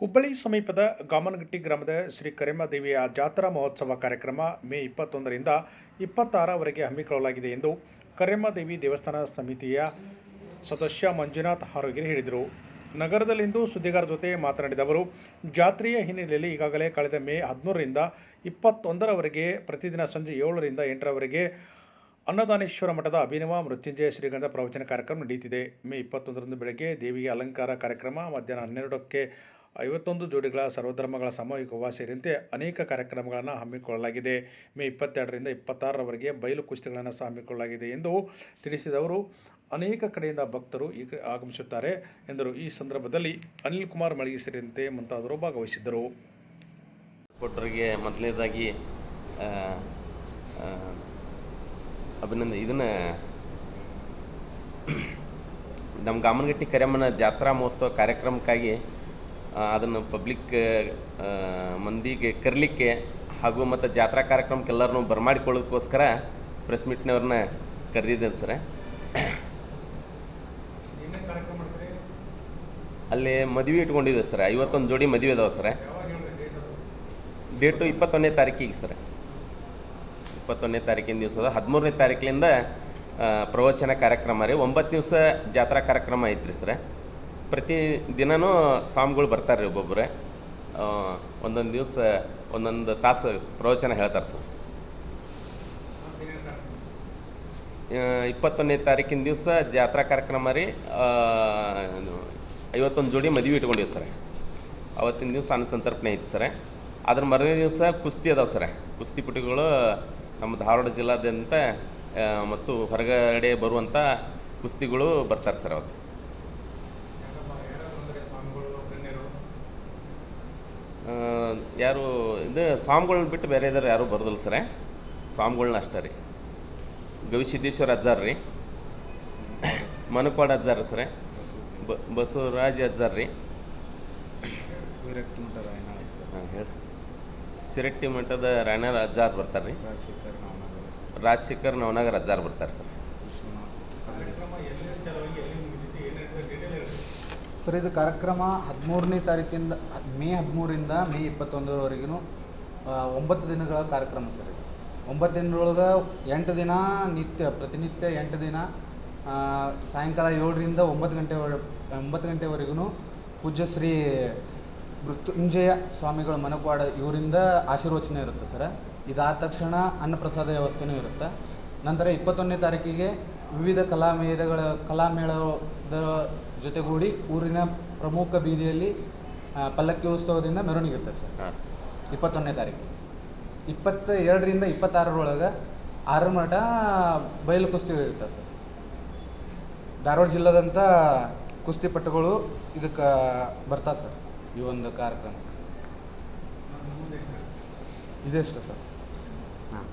ಹುಬ್ಬಳ್ಳಿ ಸಮೀಪದ ಗಾಮನಗಟ್ಟಿ ಗ್ರಾಮದ ಶ್ರೀ ಕರೆಮದೇವಿಯ ಜಾತ್ರಾ ಮಹೋತ್ಸವ ಕಾರ್ಯಕ್ರಮ ಮೇ ಇಪ್ಪತ್ತೊಂದರಿಂದ ಇಪ್ಪತ್ತಾರವರೆಗೆ ಹಮ್ಮಿಕೊಳ್ಳಲಾಗಿದೆ ಎಂದು ಕರೆಮದೇವಿ ದೇವಸ್ಥಾನ ಸಮಿತಿಯ ಸದಸ್ಯ ಮಂಜುನಾಥ್ ಹಾರೋಗಿರಿ ಹೇಳಿದರು. ನಗರದಲ್ಲಿಂದು ಸುದ್ದಿಗಾರರ ಜೊತೆ ಮಾತನಾಡಿದ ಅವರು, ಜಾತ್ರೆಯ ಹಿನ್ನೆಲೆಯಲ್ಲಿ ಈಗಾಗಲೇ ಕಳೆದ ಮೇ ಹದಿಮೂರರಿಂದ ಇಪ್ಪತ್ತೊಂದರವರೆಗೆ ಪ್ರತಿದಿನ ಸಂಜೆ ಏಳರಿಂದ ಎಂಟರವರೆಗೆ ಅನ್ನದಾನೇಶ್ವರ ಮಠದ ಅಭಿನವ ಮೃತ್ಯುಂಜಯ ಶ್ರೀಗಂಧ ಪ್ರವಚನ ಕಾರ್ಯಕ್ರಮ ನಡೆಯುತ್ತಿದೆ. ಮೇ ಇಪ್ಪತ್ತೊಂದರಂದು ಬೆಳಗ್ಗೆ ದೇವಿಗೆ ಅಲಂಕಾರ ಕಾರ್ಯಕ್ರಮ ಮಧ್ಯಾಹ್ನ ಹನ್ನೆರಡಕ್ಕೆ ಐವತ್ತೊಂದು ಜೋಡಿಗಳ ಸರ್ವಧರ್ಮಗಳ ಸಾಮೂಹಿಕ ಸೇರಿದಂತೆ ಅನೇಕ ಕಾರ್ಯಕ್ರಮಗಳನ್ನು ಹಮ್ಮಿಕೊಳ್ಳಲಾಗಿದೆ. ಮೇ ಇಪ್ಪತ್ತೆರಡರಿಂದ ಇಪ್ಪತ್ತಾರರವರೆಗೆ ಬಯಲು ಕುಸ್ತಿಗಳನ್ನು ಸಹ ಹಮ್ಮಿಕೊಳ್ಳಲಾಗಿದೆ ಎಂದು ತಿಳಿಸಿದವರು ಅನೇಕ ಕಡೆಯಿಂದ ಭಕ್ತರು ಈ ಆಗಮಿಸುತ್ತಾರೆ ಎಂದರು. ಈ ಸಂದರ್ಭದಲ್ಲಿ ಅನಿಲ್ ಕುಮಾರ್ ಮಳಿಗೆ ಸೇರಿದಂತೆ ಮುಂತಾದವರು ಭಾಗವಹಿಸಿದ್ದರು. ಕೊಟ್ಟರಿಗೆ ಮೊದಲನೇದಾಗಿ ಅಭಿನಂದ, ಇದನ್ನು ನಮ್ಮ ಗಾಮನಗಟ್ಟಿ ಕರೆಮ್ಮನ ಜಾತ್ರಾ ಮಹೋತ್ಸವ ಕಾರ್ಯಕ್ರಮಕ್ಕಾಗಿ ಅದನ್ನು ಪಬ್ಲಿಕ್ ಮಂದಿಗೆ ಕರಲಿಕ್ಕೆ ಹಾಗೂ ಮತ್ತು ಜಾತ್ರಾ ಕಾರ್ಯಕ್ರಮಕ್ಕೆ ಎಲ್ಲರನ್ನೂ ಬರಮಾಡಿಕೊಳ್ಳೋದಕ್ಕೋಸ್ಕರ ಪ್ರೆಸ್ ಮೀಟ್ನವ್ರನ್ನ ಕರೆದಿದ್ದೇನೆ ಸರ. ಅಲ್ಲಿ ಮದುವೆ ಇಟ್ಕೊಂಡಿದ್ದೆ ಸರ್. ಐವತ್ತೊಂದು ಜೋಡಿ ಮದುವೆ ಅದಾವೆ ಸರ್. ಡೇಟು ಇಪ್ಪತ್ತೊಂದನೇ ತಾರೀಕಿಗೆ ಸರ್. ಇಪ್ಪತ್ತೊಂದನೇ ತಾರೀಕಿನ ದಿವಸ ಹದಿಮೂರನೇ ತಾರೀಕಿನಿಂದ ಪ್ರವಚನ ಕಾರ್ಯಕ್ರಮ ರೀ. ಒಂಬತ್ತು ದಿವಸ ಜಾತ್ರಾ ಕಾರ್ಯಕ್ರಮ ಐತ್ರಿ ಸರ್. ಪ್ರತಿ ದಿನವೂ ಸ್ವಾಮಿಗಳು ಬರ್ತಾರೆ ರೀ ಒಬ್ಬೊಬ್ಬರೇ. ಒಂದೊಂದು ದಿವಸ, ಒಂದೊಂದು ತಾಸು ಪ್ರವಚನ ಹೇಳ್ತಾರೆ ಸರ್. ಇಪ್ಪತ್ತೊಂದನೇ ತಾರೀಕಿನ ದಿವಸ ಜಾತ್ರಾ ಕಾರ್ಯಕ್ರಮ ರೀ. ಐವತ್ತೊಂದು ಜೋಡಿ ಮದುವೆ ಇಟ್ಕೊಂಡಿವಿ ಸರ್. ಅವತ್ತಿನ ದಿವಸ ಅನ್ನ ಸಂತರ್ಪಣೆ ಐತಿ ಸರ್. ಅದ್ರ ಮರನೇ ದಿವಸ ಕುಸ್ತಿ ಅದಾವೆ ಸರ್. ಕುಸ್ತಿಪಟುಗಳು ನಮ್ಮ ಧಾರವಾಡ ಜಿಲ್ಲಾದ್ಯಂತ ಮತ್ತು ಹೊರಗಡೆ ಬರುವಂಥ ಕುಸ್ತಿಗಳು ಬರ್ತಾರೆ ಸರ್ ಅವತ್ತು. ಯಾರು ಇದು ಸ್ವಾಮಿಗಳ್ನ ಬಿಟ್ಟು ಬೇರೆ ಇದ್ದಾರೆ ಯಾರೂ ಬರೋದಿಲ್ಲ ಸರ. ಸ್ವಾಮಿಗಳ್ನ ಅಷ್ಟೇ ರೀ. ಗವಿಸಿದ್ದೇಶ್ವರ ಅಜ್ಜಾರ್ ರೀ. ಮನಕ್ವಾಡ ಅಜ್ಜಾರ್ ಸರ. ಬ ಬಸವರಾಜ್ ಅಜ್ಜಾರ್ ರೀ. ಹಾಂ ಹೇಳಿ ಸಿರಟ್ಟಿ ಮಠದ ರಾಯಣ್ಣ ಅಜ್ಜಾರ್ ಬರ್ತಾರೆ ರೀ ರಾಜಶೇಖರ್ ನವನಗರ್ ಅಜ್ಜಾರ್ ಬರ್ತಾರೆ ಸರ್. ಸರ್ ಇದು ಕಾರ್ಯಕ್ರಮ ಹದಿಮೂರನೇ ತಾರೀಕಿಂದ ಮೇ ಹದಿಮೂರಿಂದ ಮೇ ಇಪ್ಪತ್ತೊಂದರವರೆಗೂ ಒಂಬತ್ತು ದಿನಗಳ ಕಾರ್ಯಕ್ರಮ ಸರ್ ಇದು. ಒಂಬತ್ತು ದಿನದೊಳಗೆ ಎಂಟು ದಿನ ನಿತ್ಯ, ಪ್ರತಿನಿತ್ಯ ಎಂಟು ದಿನ ಸಾಯಂಕಾಲ ಏಳರಿಂದ ಒಂಬತ್ತು ಗಂಟೆ ಒಂಬತ್ತು ಗಂಟೆವರೆಗೂ ಪೂಜ್ಯ ಶ್ರೀ ಮೃತ್ಯುಂಜಯ ಸ್ವಾಮಿಗಳ ಮನಕ್ವಾಡ ಇವರಿಂದ ಆಶೀರ್ವಚನೆ ಇರುತ್ತೆ ಸರ್. ಇದಾದ ತಕ್ಷಣ ಅನ್ನಪ್ರಸಾದ ವ್ಯವಸ್ಥೆನೂ ಇರುತ್ತೆ. ನಂತರ ಇಪ್ಪತ್ತೊಂದನೇ ತಾರೀಕಿಗೆ ವಿವಿಧ ಕಲಾಮೇಳಗಳ ಕಲಾಮೇಳದ ಜೊತೆಗೂಡಿ ಊರಿನ ಪ್ರಮುಖ ಬೀದಿಯಲ್ಲಿ ಪಲ್ಲಕ್ಕಿ ಉತ್ಸವದಿಂದ ಮೆರವಣಿಗೆ ಇರ್ತದೆ ಸರ್ ಇಪ್ಪತ್ತೊಂದನೇ ತಾರೀಕು. ಇಪ್ಪತ್ತ ಎರಡರಿಂದ ಇಪ್ಪತ್ತಾರರೊಳಗೆ ಆರು ಮಠ ಬಯಲು ಕುಸ್ತಿ ಇರುತ್ತೆ ಸರ್. ಧಾರವಾಡ ಜಿಲ್ಲಾದಂಥ ಕುಸ್ತಿಪಟುಗಳು ಇದಕ್ಕೆ ಬರ್ತಾರೆ ಸರ್ ಈ ಒಂದು ಕಾರ್ಯಕ್ರಮಕ್ಕೆ. ಇದೆಷ್ಟು ಸರ್? ಹಾಂ.